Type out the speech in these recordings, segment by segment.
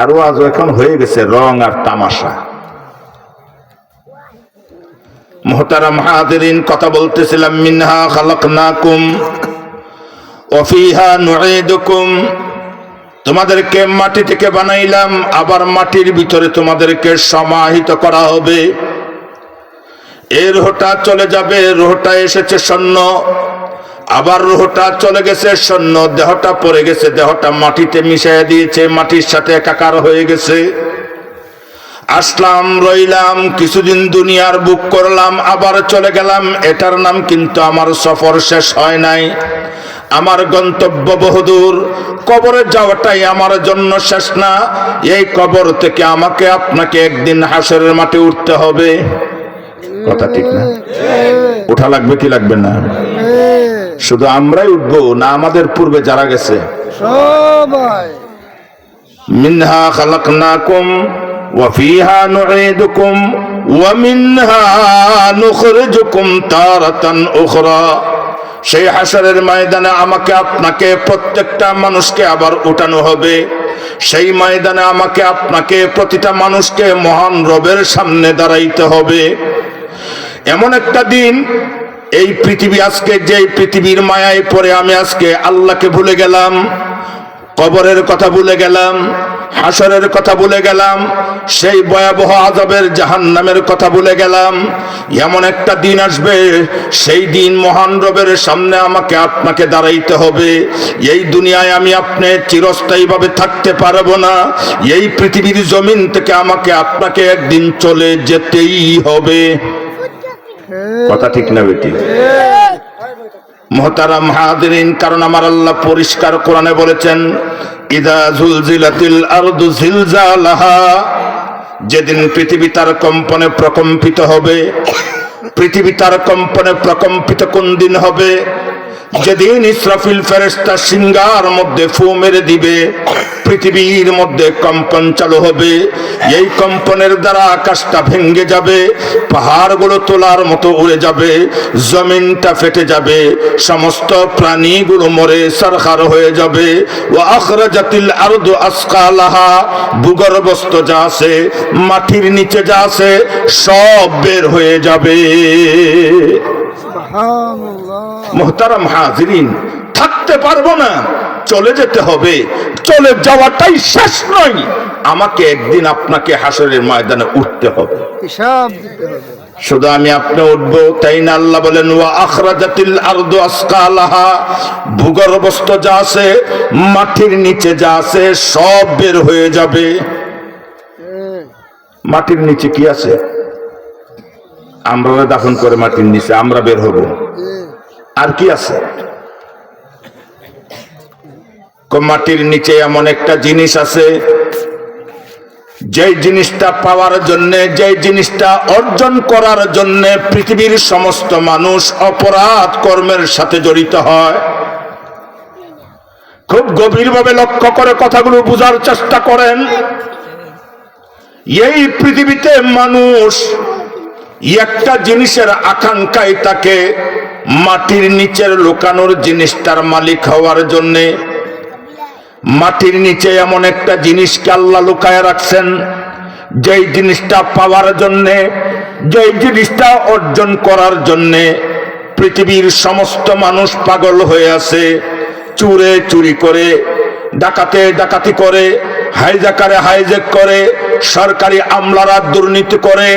আরও আজ এখন হয়ে গেছে রং আর তামাশা। মোহতারাম হাদিরিন কথা বলতেছিলাম, মিনহা খালাকনাকুম অফিহা নুঈদুকুম। তোমাদেরকে মাটি থেকে বানাইলাম, আবার মাটির ভিতরে তোমাদেরকে সমাহিত করা হবে। এর রোহটা চলে যাবে, রোহটা এসেছে শূন্য আবার রোহটা চলে গেছে শূন্য দেহটা পড়ে গেছে, দেহটা মাটিতে মিশিয়ে দিয়েছে, মাটির সাথে একাকার হয়ে গেছে। আসলাম, রইলাম, কিছুদিন দুনিয়ার বুক করলাম, আবার চলে গেলাম। এটার নাম কিন্তু আমার সফর শেষ হয় নাই। আমার গন্তব্য বহুদূর, কবরে যাওয়াটাই আমার জন্য শেষ না। এই কবর থেকে আমাকে, আপনাকে একদিন হাসরের মাঠে উঠতে হবে। কথা ঠিক না? ওঠা লাগবে কি লাগবে না? শুধু আমরাই উঠবো না আমাদের পূর্বে যারা গেছে? মিনহা খালাকনাকুম ওয়াফিহা নুঈদুকুম ওয়া মিনহা নুখরিজুকুম তারাতান উখরা। সেই হাসরের ময়দানে আমাকে আপনাকে প্রত্যেকটা মানুষকে আবার উঠানো হবে। সেই ময়দানে আমাকে আপনাকে প্রতিটা মানুষকে মহান রবের সামনে দাঁড়াইতে হবে। এমন একটা দিন এই পৃথিবী আজকে যে পৃথিবীর মায়ায় পড়ে আমি আজকে আল্লাহকে ভুলে গেলাম, কবরের কথা ভুলে গেলাম, হাসরের কথা ভুলে গেলাম, সেই ভয়াবহ আজবের জাহান্নামের কথা ভুলে গেলাম, এমন একটা দিন আসবে, সেই দিন মহান রবের সামনে আমাকে, আপনাকে দাঁড়াইতে হবে। এই দুনিয়ায় আমি আপনি চিরস্থায়ীভাবে থাকতে পারব না, এই পৃথিবীর জমিন থেকে আমাকে, আপনাকে একদিন চলে যেতেই হবে। কথা ঠিক না বেটি। মহতারাম হাদিরিন কারণ আমার আল্লাহ পরিষ্কার কোরআনে বলেছেন, ইদা জুলজিলাতিল আরদু জিলজালাহা যেদিন পৃথিবী তার কম্পনে প্রকম্পিত হবে, পৃথিবী তার কম্পনে প্রকম্পিত কোন দিন হবে যেদিন ইসরাফিল ফেরেস্তা সিঙ্গার মধ্যে ফু মেরে দিবে, পৃথিবীর মধ্যে কম্পন চালু হবে। এই কম্পনের দ্বারা আকাশটা ভেঙ্গে যাবে, পাহাড়গুলো তোলার মতো উড়ে যাবে, জমিনটা ফেটে যাবে, সমস্ত প্রাণীগুলো মরে সরকার হয়ে যাবে। ও আখরাজাতিল আরদু আসকালাহা, ভূগর্ভস্থ যা আছে, মাটির নিচে যা আছে, সব বের হয়ে যাবে। মোহতারাম হাজিরিন থাকতে পারব না চলে যেতে হবে। চলে যাওয়াটাই শেষ নয় আমাকে একদিন আপনাকে হাসরের ময়দানে উঠতে হবে। শুধু আমি আপনি উঠবো তাই না আল্লাহ বলেন ওয়া আখরাজাতিল আরদু আসকালাহা ভূগর্ভস্থ যা আছে মাটির নিচে যা আছে সব বের হয়ে যাবে। মাটির নিচে কি আছে? আমরা দাফন করে মাটির নিচে, আমরা বের হব। আর কি আছে? মাটির নিচে এমন একটা জিনিস আছে, যেই জিনিসটা পাওয়ার জন্য, যেই জিনিসটা অর্জন করার জন্য পৃথিবীর সমস্ত মানুষ অপরাধ কর্মের সাথে জড়িত হয়। খুব গভীরভাবে লক্ষ্য করে কথাগুলো বোঝার চেষ্টা করেন। এই পৃথিবীতে মানুষ একটা জিনিসের আকাঙ্ক্ষায় তাকে মাটির নিচের লুকানোর জিনিসটার মালিক হওয়ার জন্যে। মাটির নিচে এমন একটা জিনিসকে আল্লাহ লুকায় রাখছেন, যেই জিনিসটা পাওয়ার জন্যে, যেই জিনিসটা অর্জন করার জন্যে পৃথিবীর সমস্ত মানুষ পাগল হয়ে আছে, চুরে চুরি করে, ডাকাতে ডাকাতি করে, হাইজাকারে হাইজেক করে সরকারি আমলারা দুর্নীতি করে,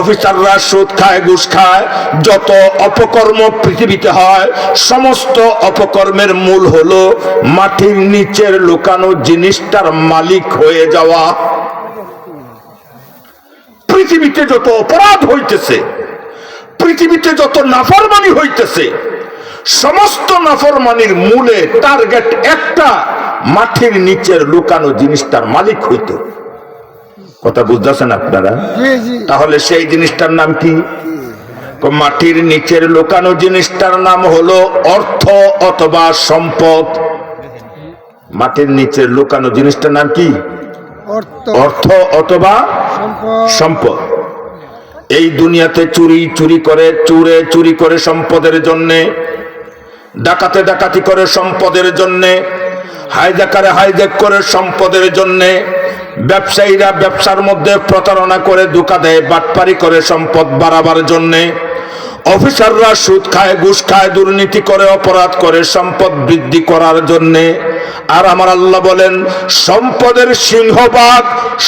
অফিসাররা সুদ খায়, ঘুষ খায়, যত অপকর্ম পৃথিবীতে হয়, সমস্ত অপকর্মের মূল হলো মাটির নিচের লুকানো জিনিসটার মালিক হয়ে যাওয়া। পৃথিবীতে যত অপরাধ হইতেছে, পৃথিবীতে যত নাফরমানি হইতেছে, সমস্ত নাফরমানির মূলে টার্গেট একটা, মাটির নিচের লুকানো জিনিসটার মালিক হইতো কথা বুঝতেছেন আপনারা? তাহলে সেই জিনিসটার নাম কি? মাটির নিচের লুকানো জিনিসটার নাম হলো অর্থ অথবা সম্পদ। মাটির নিচের লুকানো জিনিসটার নাম কি? অর্থ। অথবা সম্পদ। এই দুনিয়াতে চুরি চুরি করে চুরে চুরি করে সম্পদের জন্যে ডাকাতে ডাকাতি করে সম্পদের জন্যে হাইজাকারে হাইজ্যাক করে সম্পদের জন্যে ব্যবসায়ীরা ব্যবসার মধ্যে প্রতারণা করে দুকা দেয় বাটপারি করে সম্পদ বাড়াবার জন্যে। অফিসাররা সুদ খায় ঘুষ খায় দুর্নীতি করে অপরাধ করে সম্পদ বৃদ্ধি করার জন্যে। আর আমার আল্লাহ বলেন সম্পদের সিংহভাগ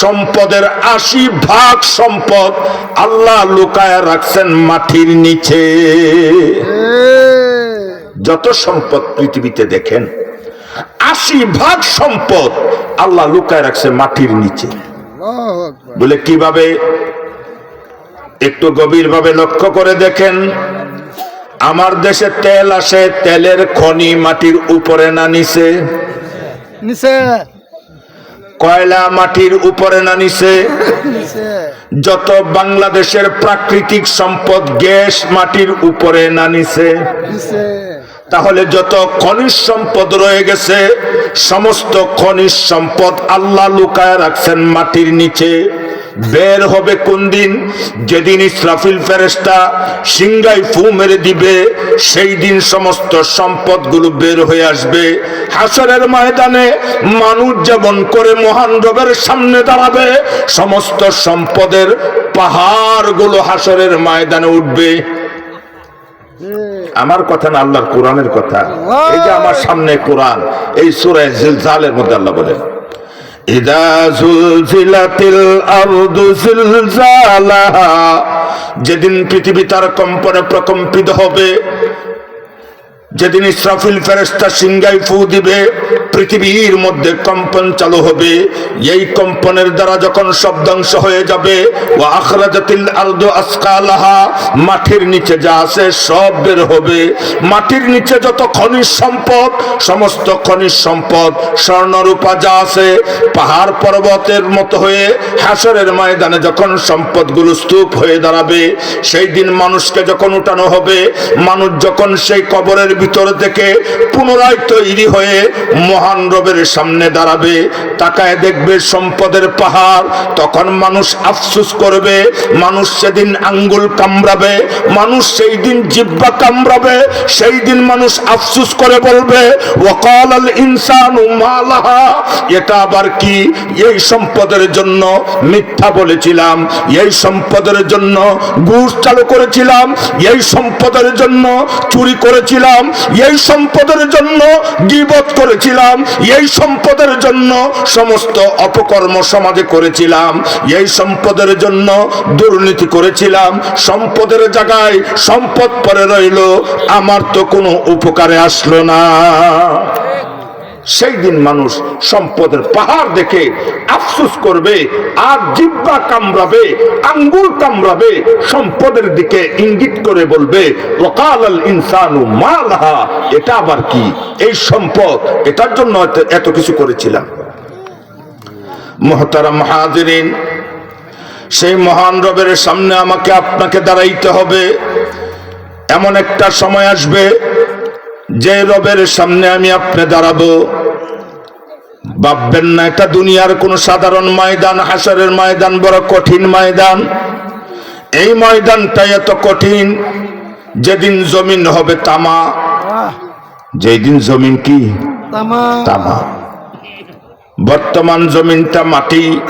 সম্পদের আশি ভাগ সম্পদ আল্লাহ লুকায় রাখছেন মাটির নিচে। যত সম্পদ পৃথিবীতে দেখেন আশি ভাগ সম্পদ আল্লাহ লুকায় রাখছে মাটির নিচে। বলে কীভাবে? একটু গভীরভাবে লক্ষ্য করে দেখেন। আমার দেশে তেল আসে তেলের খনি মাটির উপরে না নিচে? নিচে। কয়লা মাটির উপরে না নিচে? নিচে। যত বাংলাদেশের প্রাকৃতিক সম্পদ গ্যাস মাটির উপরে না নিচে। তাহলে যত খনিজ সম্পদ রয়ে গেছে, সমস্ত খনিজ সম্পদ আল্লাহ লুকায় রাখছেন মাটির নিচে। বের হবে কোন দিন? যেদিন ইসরাফিল ফেরেস্তা সিংগাই ফু মেরে দিবে, সেই দিন সমস্ত সম্পদগুলো বের হয়ে আসবে। হাসরের ময়দানে মানুষ যেমন করে মহান রবের সামনে দাঁড়াবে, সমস্ত সম্পদের পাহাড়গুলো হাসরের ময়দানে উঠবে। আমার কথা না আল্লাহর কোরআনের কথা। এই যে আমার সামনে কোরআন, এই সুরায় জিলজালের মধ্যে আল্লাহ বলে যেদিন পৃথিবী তার কম্পনে প্রকম্পিত হবে যেদিন ইসরাফিল ফেরেস্তা সিংগাই ফু দিবে, পৃথিবীর মধ্যে কম্পন চালু হবে। এই কম্পনের দ্বারা যখন শব্দাংশ হয়ে যাবে ও আখরাজাতিল আরদু আসকালাহা, মাটির নিচে যা আছে সব বের হবে। মাটির নিচে যত খনিজ সম্পদ, সমস্ত খনিজ সম্পদ, স্বর্ণরূপা যা আছে, পাহাড় পর্বতের মতো হয়ে হাসরের ময়দানে যখন সম্পদগুলো স্তূপ হয়ে দাঁড়াবে, সেই দিন মানুষকে যখন উঠানো হবে, মানুষ যখন সেই কবরের ভিতর থেকে পুনরায় তৈরি হয়ে মহান রবের সামনে দাঁড়াবে, তাকায় দেখবে সম্পদের পাহাড়, তখন মানুষ আফসুস করবে, মানুষ সেদিন আঙ্গুল কামড়াবে, মানুষ সেই দিন জিব্বা কামড়াবে সেই দিন মানুষ আফসুস করে বলবে ওয়াকাল আল ইনসানু মালাহা। এটা আবার কি? এই সম্পদের জন্য মিথ্যা বলেছিলাম, এই সম্পদের জন্য ঘুষ চালু করেছিলাম, এই সম্পদের জন্য চুরি করেছিলাম এই সম্পদের জন্য গিবত করেছিলাম, এই সম্পদের জন্য সমস্ত অপকর্ম সমাজে করেছিলাম, এই সম্পদের জন্য দুর্নীতি করেছিলাম, সম্পদের জায়গায় সম্পদ পরে রইল, আমার তো কোনো উপকারে আসলো না। সেই দিন মানুষ সম্পদের পাহাড় দেখে আফসুস করবে আর জিব্বা কামড়াবে, আঙ্গুল কামড়াবে, সম্পদের দিকে ইঙ্গিত করে বলবে ওকাল আল ইনসানু মালাহা এটা আবার কি? এই সম্পদ, এটার জন্য এত- কিছু করেছিলাম। মহতারাম হাজিরিন, সেই মহান রবের সামনে আমাকে, আপনাকে দাঁড়াইতে হবে। এমন একটা সময় আসবে যে রবের সামনে আমি আপনি দাঁড়াবো ভাববেন না এটা দুনিয়ার কোন সাধারণ ময়দান হাসারের ময়দান বড় কঠিন ময়দান। এই ময়দানটা এত কঠিন যেদিন জমিন হবে তামা। আহ যেই দিন জমিন কি? তামা। বর্তমান জমিনটা মাটি।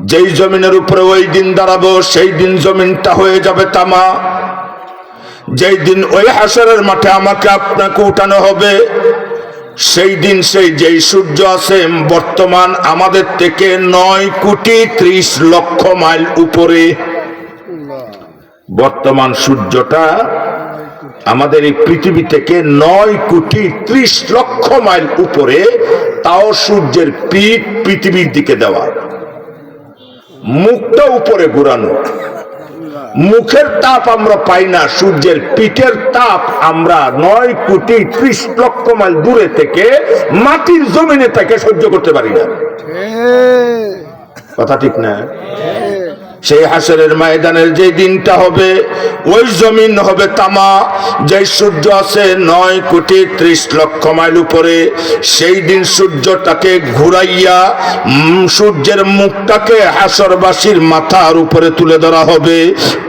যেই জমিনের উপরে ওই দিন দাঁড়াবো সেই দিন জমিনটা হয়ে যাবে তামা। যেই দিন ওই হাসরের মাঠে আমাকে আপনাকে উঠানো হবে, সেই দিন সেই যেই সূর্য আছে, বর্তমান আমাদের থেকে নয় কোটি ত্রিশ লক্ষ মাইল উপরে। বর্তমান সূর্যটা আমাদের এই পৃথিবী থেকে নয় কোটি ত্রিশ লক্ষ মাইল উপরে, তাও সূর্যের পিঠ পৃথিবীর দিকে দেওয়া। মুখটা উপরে ঘুরানো। মুখের তাপ আমরা পাই না সূর্যের পিঠের তাপ আমরা নয় কোটি ত্রিশ লক্ষ মাইল দূরে থেকে মাটির জমিনে তাকে সহ্য করতে পারি না। কথা ঠিক না? সেই হাসরের ময়দানের যে দিনটা হবে, ওই জমিন হবে তামা যে সূর্য আছে নয় কোটি ত্রিশ লক্ষ মাইল উপরে, সেই দিন সূর্যটাকে ঘুরাইয়া সূর্যের মুখটাকে হাসরবাসীর মাথার উপরে তুলে ধরা হবে।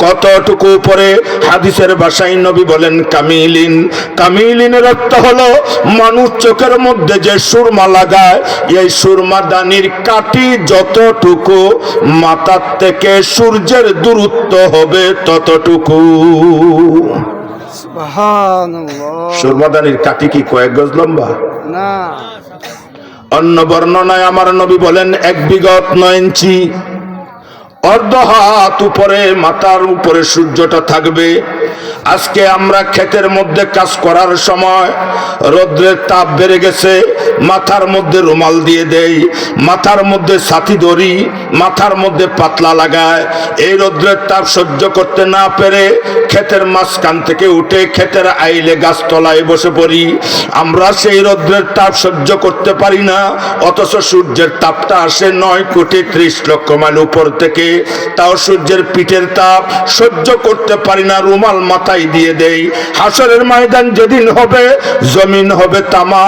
কতটুকু উপরে? হাদিসের ভাষায় নবী বলেন, কামিলিন। কামিলিনের অর্থ হলো, মানুষ চোখের মধ্যে যে সুরমা লাগায়, এই সুরমা দানির কাটি যতটুকু মাথার থেকে সূর্যের দূরত্ব হবে ততটুকু। সুরমাদানির কাটি কি কয়েক গজ লম্বা? না। অন্য বর্ণনায় আমার নবী বলেন এক বিগত নয় ইঞ্চি। অর্ধ হাত উপরে মাথার উপরে সূর্যটা থাকবে। আজকে আমরা ক্ষেতের মধ্যে কাজ করার সময় রৌদ্রের তাপ বেড়ে গেছে মাথার মধ্যে রুমাল দিয়ে দেই, মাথার মধ্যে ছাতি দড়ি মাথার মধ্যে পাতলা লাগায় এই রৌদ্রের তাপ সহ্য করতে না পেরে ক্ষেতের মাঝখান থেকে উঠে ক্ষেতের আইলে গাছতলায় বসে পড়ি। আমরা সেই রৌদ্রের তাপ সহ্য করতে পারি না, অথচ সূর্যের তাপটা আসে নয় কোটি ত্রিশ লক্ষ মাইল উপর থেকে। তাও সূর্যের পিঠের তাপ সহ্য করতে পারি না, রুমাল মাথায় দিয়ে দেই। হাসরের ময়দান যেদিন হবে, জমিন হবে তামা,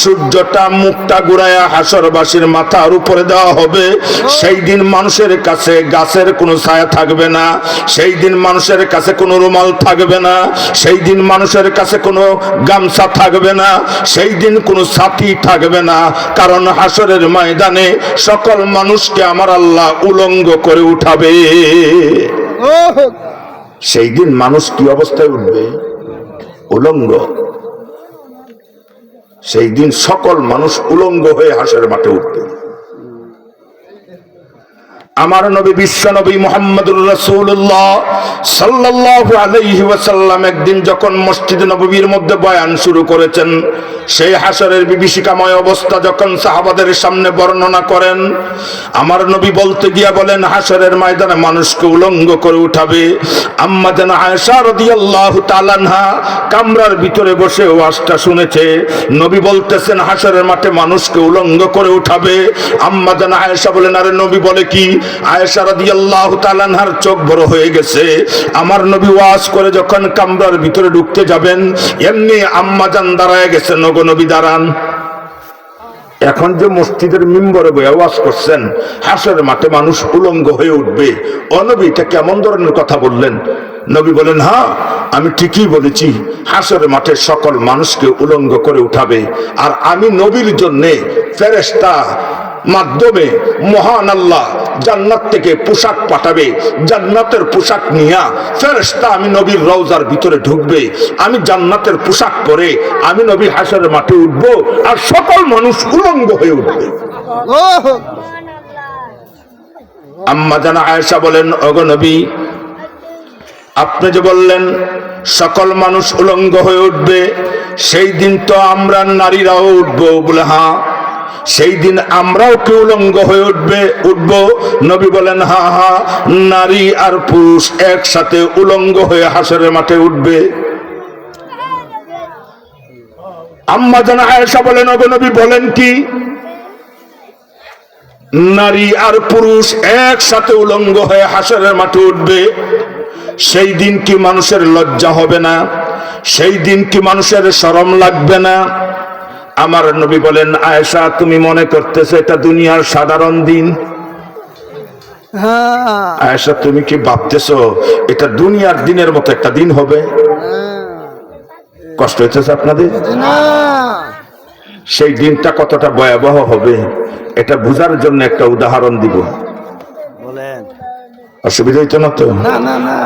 সূর্যটা মুখটা ঘুরায়া হাসরবাসীর মাথার উপরে দেওয়া হবে। সেই দিন মানুষের কাছে গাছের কোনো ছায়া থাকবে না। সেই দিন মানুষের কাছে কোনো রুমাল থাকবে না। সেই দিন মানুষের কাছে কোনো গামছা থাকবে না। সেই দিন কোনো সাথী থাকবে না। কারণ হাসরের ময়দানে সকল মানুষকে আমার আল্লাহ উলঙ্গ করে উঠাবে। সেই দিন মানুষ কি অবস্থায় উঠবে? উলঙ্গ। সেই দিন সকল মানুষ উলঙ্গ হয়ে হাসের মাঠে উঠবে। আমার নবী বিশ্ব নবী মোহাম্মদুর রসুল্লাহ সাল্লাল্লাহু আলাইহি ওয়াসাল্লাম একদিন যখন মসজিদ নববীর মধ্যে বয়ান শুরু করেছেন, সেই হাসরের বিভীষিকাময় অবস্থা যখন সাহাবাদের সামনে বর্ণনা করেন, আমার নবী বলতে গিয়া বলেন, হাসরের ময়দানে মানুষকে উলঙ্গ করে উঠাবে। আম্মা যেন কামরার ভিতরে বসে ওয়াজটা শুনেছে। নবী বলতেছেন, হাসরের মাঠে মানুষকে উলঙ্গ করে উঠাবে। আম্মা যেন আয়েশা বলেন, আরে নবী বলে কি? চোখ বড় হয়ে গেছে। আমার নবী করে যখন কামরার ভিতরে ঢুকতে যাবেন, এমনি আম্মা জান দাঁড়ায় গেছে নবী দাঁড়ান। এখন যে মসজিদের মিম্বরে বয়ে ওয়াজ করছেন হাসের মাঠে মানুষ উলঙ্গ হয়ে উঠবে। অনবী এটা কেমন ধরনের কথা বললেন? নবী বলেন হ্যাঁ আমি ঠিকই বলেছি হাসের মাঠে সকল মানুষকে উলঙ্গ করে উঠাবে। আর আমি নবীর জন্যে ফেরেস্তা মাধ্যমে মহান আল্লাহ জান্নাত থেকে পোশাক পাঠাবে জান্নাতের পোশাক নিয়া ফেরেস্তা আমি নবীর রওজার ভিতরে ঢুকবে আমি জান্নাতের পোশাক পরে আমি নবী হাসরের মাঠে উঠব আর সকল মানুষ উলঙ্গ হয়ে উঠবে। আম্মা জানা আয়েশা বলেন অগ নবী আপনি যে বললেন সকল মানুষ উলঙ্গ হয়ে উঠবে সেই দিন তো আমরা নারীরাও উঠবো। বলে হ্যাঁ সেই দিন আমরাও কি উলঙ্গ হয়ে উঠবে? উঠব? নবী বলেন, হা হা, নারী আর পুরুষ একসাথে উলঙ্গ হয়ে হাসরের মাঠে উঠবে। আম্মা জানা আয়েশা বলেন নবী বলেন কি? নারী আর পুরুষ একসাথে উলঙ্গ হয়ে হাসরের মাঠে উঠবে। সেই দিন কি মানুষের লজ্জা হবে না? সেই দিন কি মানুষের শরম লাগবে না? আমার নবী বলেন আয়েশা তুমি মনে করতেছো এটা দুনিয়ার সাধারণ দিন? হ্যাঁ। আয়েশা তুমি কি ভাবতেছো এটা দুনিয়ার দিনের মতো একটা দিন হবে? কষ্ট হইতেছে আপনাদের? সেই দিনটা কতটা ভয়াবহ হবে এটা বোঝার জন্য একটা উদাহরণ দিব। অসুবিধা হইতো না তো? না না না।